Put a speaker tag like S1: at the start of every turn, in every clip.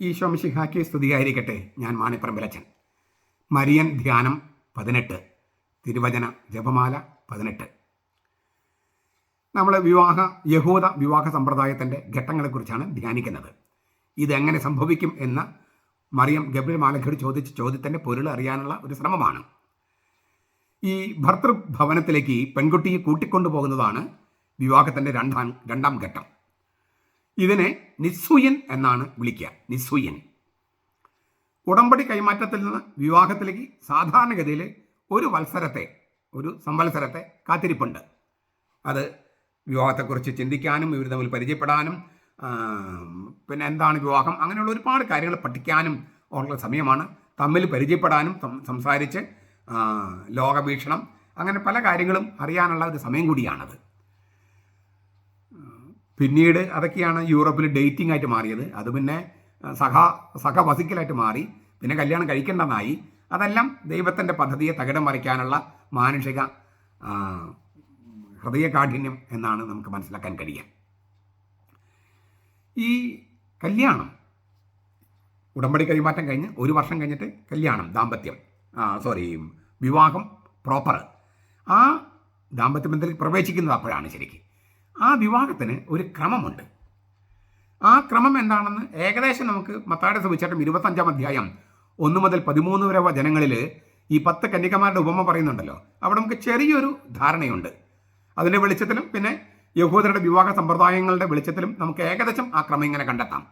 S1: ഈശോ മിശിഹാക്കി സ്തുതിയായിരിക്കട്ടെ. ഞാൻ മാണിപ്പറമ്പിലച്ചൻ മരിയൻ ധ്യാനം പതിനെട്ട്. തിരുവചന ജപമാല പതിനെട്ട്. നമ്മൾ വിവാഹ യഹൂദ വിവാഹ സമ്പ്രദായത്തിന്റെ ഘട്ടങ്ങളെക്കുറിച്ചാണ് ധ്യാനിക്കുന്നത്. ഇതെങ്ങനെ സംഭവിക്കും എന്ന മറിയം ഗബ്രിൽ മാലഖയോട് ചോദിച്ച ചോദ്യത്തിന്റെ പൊരുൾ അറിയാനുള്ള ഒരു ശ്രമമാണ്. ഈ ഭർത്തൃഭവനത്തിലേക്ക് പെൺകുട്ടിയെ കൂട്ടിക്കൊണ്ടുപോകുന്നതാണ് വിവാഹത്തിന്റെ രണ്ടാം രണ്ടാം ഘട്ടം. ഇതിനെ നിസ്സുയൻ എന്നാണ് വിളിക്കുക. നിസ്സുയൻ. ഉടമ്പടി കൈമാറ്റത്തിൽ നിന്ന് വിവാഹത്തിലേക്ക് സാധാരണഗതിയിൽ ഒരു വത്സരത്തെ ഒരു സംവത്സരത്തെ കാത്തിരിപ്പുണ്ട്. അത് വിവാഹത്തെക്കുറിച്ച് ചിന്തിക്കാനും ഇവർ തമ്മിൽ പരിചയപ്പെടാനും പിന്നെ എന്താണ് വിവാഹം അങ്ങനെയുള്ള ഒരുപാട് കാര്യങ്ങൾ പഠിക്കാനും ഉള്ള സമയമാണ്. തമ്മിൽ പരിചയപ്പെടാനും സംസാരിച്ച് ലോകവീക്ഷണം അങ്ങനെ പല കാര്യങ്ങളും അറിയാനുള്ള ഒരു സമയം കൂടിയാണത്. പിന്നീട് അതൊക്കെയാണ് യൂറോപ്പിൽ ഡേറ്റിംഗ് ആയിട്ട് മാറിയത്. അത് പിന്നെ സഹ സഹ വസിക്കലായിട്ട് മാറി. പിന്നെ കല്യാണം കഴിക്കേണ്ടെന്നായി അതെല്ലാം ദൈവത്തിന്റെ പദ്ധതിയെ തകിടം മറിക്കാനുള്ള മാനുഷിക ഹൃദയകാഠിന്യം എന്നാണ് നമുക്ക് മനസ്സിലാക്കാൻ കഴിയുക. ഈ കല്യാണം ഉടമ്പടി കൈമാറ്റം കഴിഞ്ഞ് ഒരു വർഷം കഴിഞ്ഞിട്ട് കല്യാണം ദാമ്പത്യം സോറി വിവാഹം പ്രോപ്പർ ആ ദാമ്പത്യ ബന്ധത്തിൽ പ്രവേശിക്കുന്നത് അപ്പോഴാണ് ശരിക്കും. ആ വിവാഹത്തിന് ഒരു ക്രമമുണ്ട്. ആ ക്രമം എന്താണെന്ന് ഏകദേശം നമുക്ക് മത്താടെ സുവിശേഷം ഇരുപത്തഞ്ചാം അധ്യായം ഒന്ന് മുതൽ പതിമൂന്ന് വരെ ജനങ്ങളിൽ ഈ പത്ത് കന്യകമാരുടെ ഉപമ പറയുന്നുണ്ടല്ലോ. അവിടെ നമുക്ക് ചെറിയൊരു ധാരണയുണ്ട്. അതിന്റെ വെളിച്ചത്തിലും പിന്നെ യഹൂദരുടെ വിവാഹ സമ്പ്രദായങ്ങളുടെ വെളിച്ചത്തിലും നമുക്ക് ഏകദേശം ആ ക്രമം ഇങ്ങനെ കണ്ടെത്താം.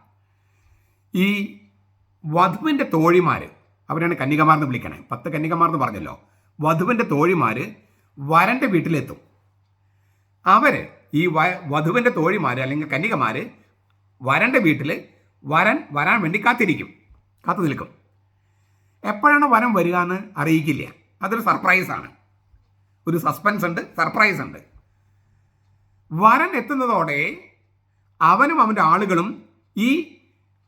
S1: ഈ വധുവിന്റെ തോഴിമാർ അവരാണ് കന്യകമാർന്ന് വിളിക്കണേ. പത്ത് കന്യകമാർന്ന് പറഞ്ഞല്ലോ. വധുവിന്റെ തോഴിമാർ വരന്റെ വീട്ടിലെത്തും. അവർ ഈ വ വധുവിന്റെ തോഴിമാർ അല്ലെങ്കിൽ കന്യകമാർ വരന്റെ വീട്ടിൽ വരൻ വരാൻ വേണ്ടി കാത്തിരിക്കും. കാത്തു നിൽക്കും. എപ്പോഴാണ് വരം വരിക എന്ന് അറിയിക്കില്ല. അതൊരു സർപ്രൈസാണ് ഒരു സസ്പെൻസ് ഉണ്ട് സർപ്രൈസ് ഉണ്ട്. വരൻ എത്തുന്നതോടെ അവനും അവന്റെ ആളുകളും ഈ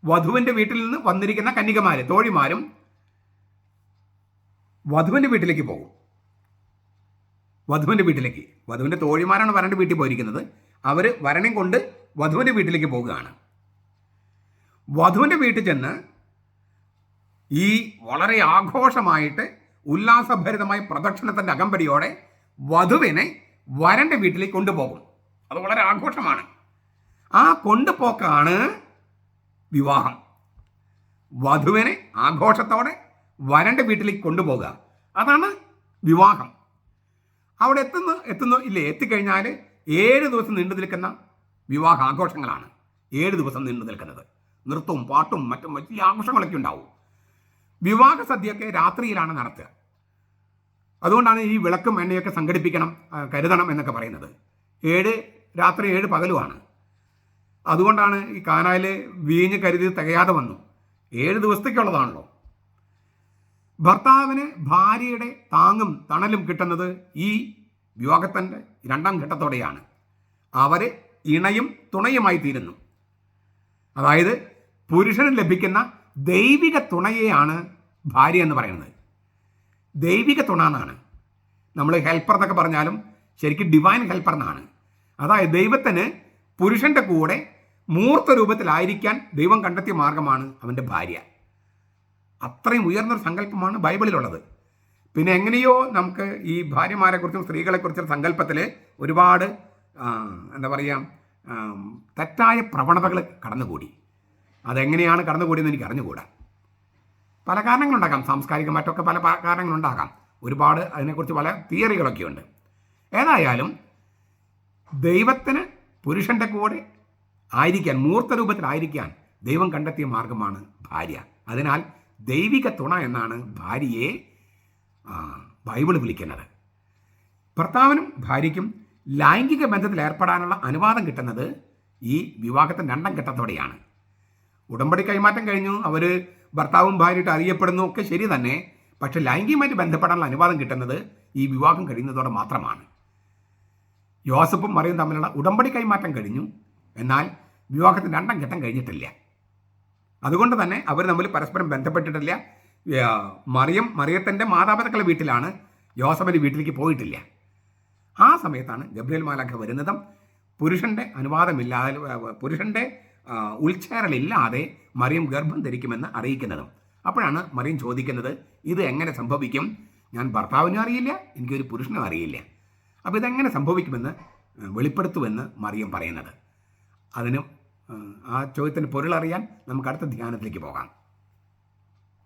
S1: വധുവിന്റെ വീട്ടിൽ നിന്ന് വന്നിരിക്കുന്ന കന്യകമാർ തോഴിമാരും വധുവിന്റെ വീട്ടിലേക്ക് പോകും. വധുവിന്റെ വീട്ടിലേക്ക്. വധുവിന്റെ തോഴിമാരാണ് വരന്റെ വീട്ടിൽ പോയിരിക്കുന്നത്. അവർ വരനെ കൊണ്ട് വധുവിന്റെ വീട്ടിലേക്ക് പോവുകയാണ് വധുവിന്റെ വീട്ടിൽ ചെന്ന് ഈ വളരെ ആഘോഷമായിട്ട് ഉല്ലാസഭരിതമായ പ്രദക്ഷിണത്തിന്റെ അകമ്പടിയോടെ വധുവിനെ വരന്റെ വീട്ടിലേക്ക് കൊണ്ടുപോകും. അത് വളരെ ആഘോഷമാണ്. ആ കൊണ്ടുപോക്കാണ് വിവാഹം. വധുവിനെ ആഘോഷത്തോടെ വരന്റെ വീട്ടിലേക്ക് കൊണ്ടുപോകുക. അതാണ് വിവാഹം. അവിടെ എത്തുന്നു എത്തുന്നു ഇല്ലേ? എത്തിക്കഴിഞ്ഞാൽ ഏഴ് ദിവസം നീണ്ടു നിൽക്കുന്ന വിവാഹ ആഘോഷങ്ങളാണ് ഏഴ് ദിവസം നീണ്ടു നിൽക്കുന്നത്. നൃത്തവും പാട്ടും മറ്റും വലിയ ആഘോഷങ്ങളൊക്കെ ഉണ്ടാവും. വിവാഹ സദ്യയൊക്കെ രാത്രിയിലാണ് നടത്തുക. അതുകൊണ്ടാണ് ഈ വിളക്കും എണ്ണയൊക്കെ സംഘടിപ്പിക്കണം കരുതണം എന്നൊക്കെ പറയുന്നത്. ഏഴ് രാത്രി ഏഴ് പകലുമാണ്. അതുകൊണ്ടാണ് ഈ കാനായിൽ വീഞ്ഞ് കരുതി തികയാതെ വന്നു. ഏഴ് ദിവസത്തേക്കുള്ളതാണല്ലോ. ഭർത്താവിന് ഭാര്യയുടെ താങ്ങും തണലും കിട്ടുന്നത് ഈ വിവാഹത്തിന്റെ രണ്ടാം ഘട്ടത്തോടെയാണ്. അവർ ഇണയും തുണയുമായി തീരുന്നു. അതായത് പുരുഷന് ലഭിക്കുന്ന ദൈവിക തുണയെയാണ് ഭാര്യ എന്ന് പറയുന്നത്. ദൈവിക തുണ എന്നാണ്. നമ്മൾ ഹെൽപ്പർ എന്നൊക്കെ പറഞ്ഞാലും ശരിക്കും ഡിവൈൻ ഹെൽപ്പർ എന്നാണ്. അതായത് ദൈവത്തിന് പുരുഷന്റെ കൂടെ മൂർത്ത രൂപത്തിലായിരിക്കാൻ ദൈവം കണ്ടെത്തിയ മാർഗമാണ് അവന്റെ ഭാര്യ. അത്രയും ഉയർന്നൊരു സങ്കല്പമാണ് ബൈബിളിലുള്ളത്. പിന്നെ എങ്ങനെയോ നമുക്ക് ഈ ഭാര്യമാരെക്കുറിച്ചും സ്ത്രീകളെക്കുറിച്ചും സങ്കല്പത്തിൽ ഒരുപാട് എന്താ പറയുക തെറ്റായ പ്രവണതകൾ കടന്നുകൂടി. അതെങ്ങനെയാണ് കടന്നുകൂടിയെന്ന് എനിക്ക് അറിഞ്ഞുകൂടാ. പല കാരണങ്ങളുണ്ടാകാം സാംസ്കാരിക മറ്റൊക്കെ പല കാരണങ്ങളുണ്ടാകാം. ഒരുപാട് അതിനെക്കുറിച്ച് പല തിയറികളൊക്കെ ഉണ്ട് ഏതായാലും ദൈവത്തിന് പുരുഷന്റെ കൂടെ ആയിരിക്കാൻ മൂർത്ത രൂപത്തിലായിരിക്കാൻ ദൈവം കണ്ടെത്തിയ മാർഗമാണ് ഭാര്യ. അതിനാൽ ദൈവിക തുണ എന്നാണ് ഭാര്യയെ ബൈബിൾ വിളിക്കുന്നത്. ഭർത്താവിനും ഭാര്യയ്ക്കും ലൈംഗിക ബന്ധത്തിൽ ഏർപ്പെടാനുള്ള അനുവാദം കിട്ടുന്നത് ഈ വിവാഹത്തിന്റെ രണ്ടാം ഘട്ടത്തോടെയാണ്. ഉടമ്പടി കൈമാറ്റം കഴിഞ്ഞു അവർ ഭർത്താവും ഭാര്യയായിട്ട് അറിയപ്പെടുന്നു ഒക്കെ ശരി തന്നെ. പക്ഷെ ലൈംഗികമായിട്ട് ബന്ധപ്പെടാനുള്ള അനുവാദം കിട്ടുന്നത് ഈ വിവാഹം കഴിയുന്നതോടെ മാത്രമാണ്. യോസഫും മറിയും തമ്മിലുള്ള ഉടമ്പടി കൈമാറ്റം കഴിഞ്ഞു. എന്നാൽ വിവാഹത്തിന് രണ്ടാം ഘട്ടം കഴിഞ്ഞിട്ടില്ല. അതുകൊണ്ട് തന്നെ അവർ തമ്മിൽ പരസ്പരം ബന്ധപ്പെട്ടിട്ടില്ല. മറിയം മറിയത്തിന്റെ മാതാപിതാക്കളുടെ വീട്ടിലാണ് യോസഫിന്റെ വീട്ടിലേക്ക് പോയിട്ടില്ല. ആ സമയത്താണ് ഗബ്രിയൽ മാലാഖ വരുന്നതും പുരുഷന്റെ അനുവാദമില്ലാതെ പുരുഷന്റെ ഉൾച്ചേരലില്ലാതെ മറിയം ഗർഭം ധരിക്കുമെന്ന് അറിയിക്കുന്നതും. അപ്പോഴാണ് മറിയം ചോദിക്കുന്നത് ഇത് എങ്ങനെ സംഭവിക്കും? ഞാൻ ഭർത്താവിനും അറിയില്ല എനിക്കൊരു പുരുഷനും അറിയില്ല. അപ്പോൾ ഇതെങ്ങനെ സംഭവിക്കുമെന്ന് വെളിപ്പെടുത്തുമെന്ന് മറിയം പറയുന്നത്. അതിനും ആ ചോദ്യത്തിന് പൊരുളറിയാൻ നമുക്ക് അടുത്ത ധ്യാനത്തിലേക്ക് പോകാം.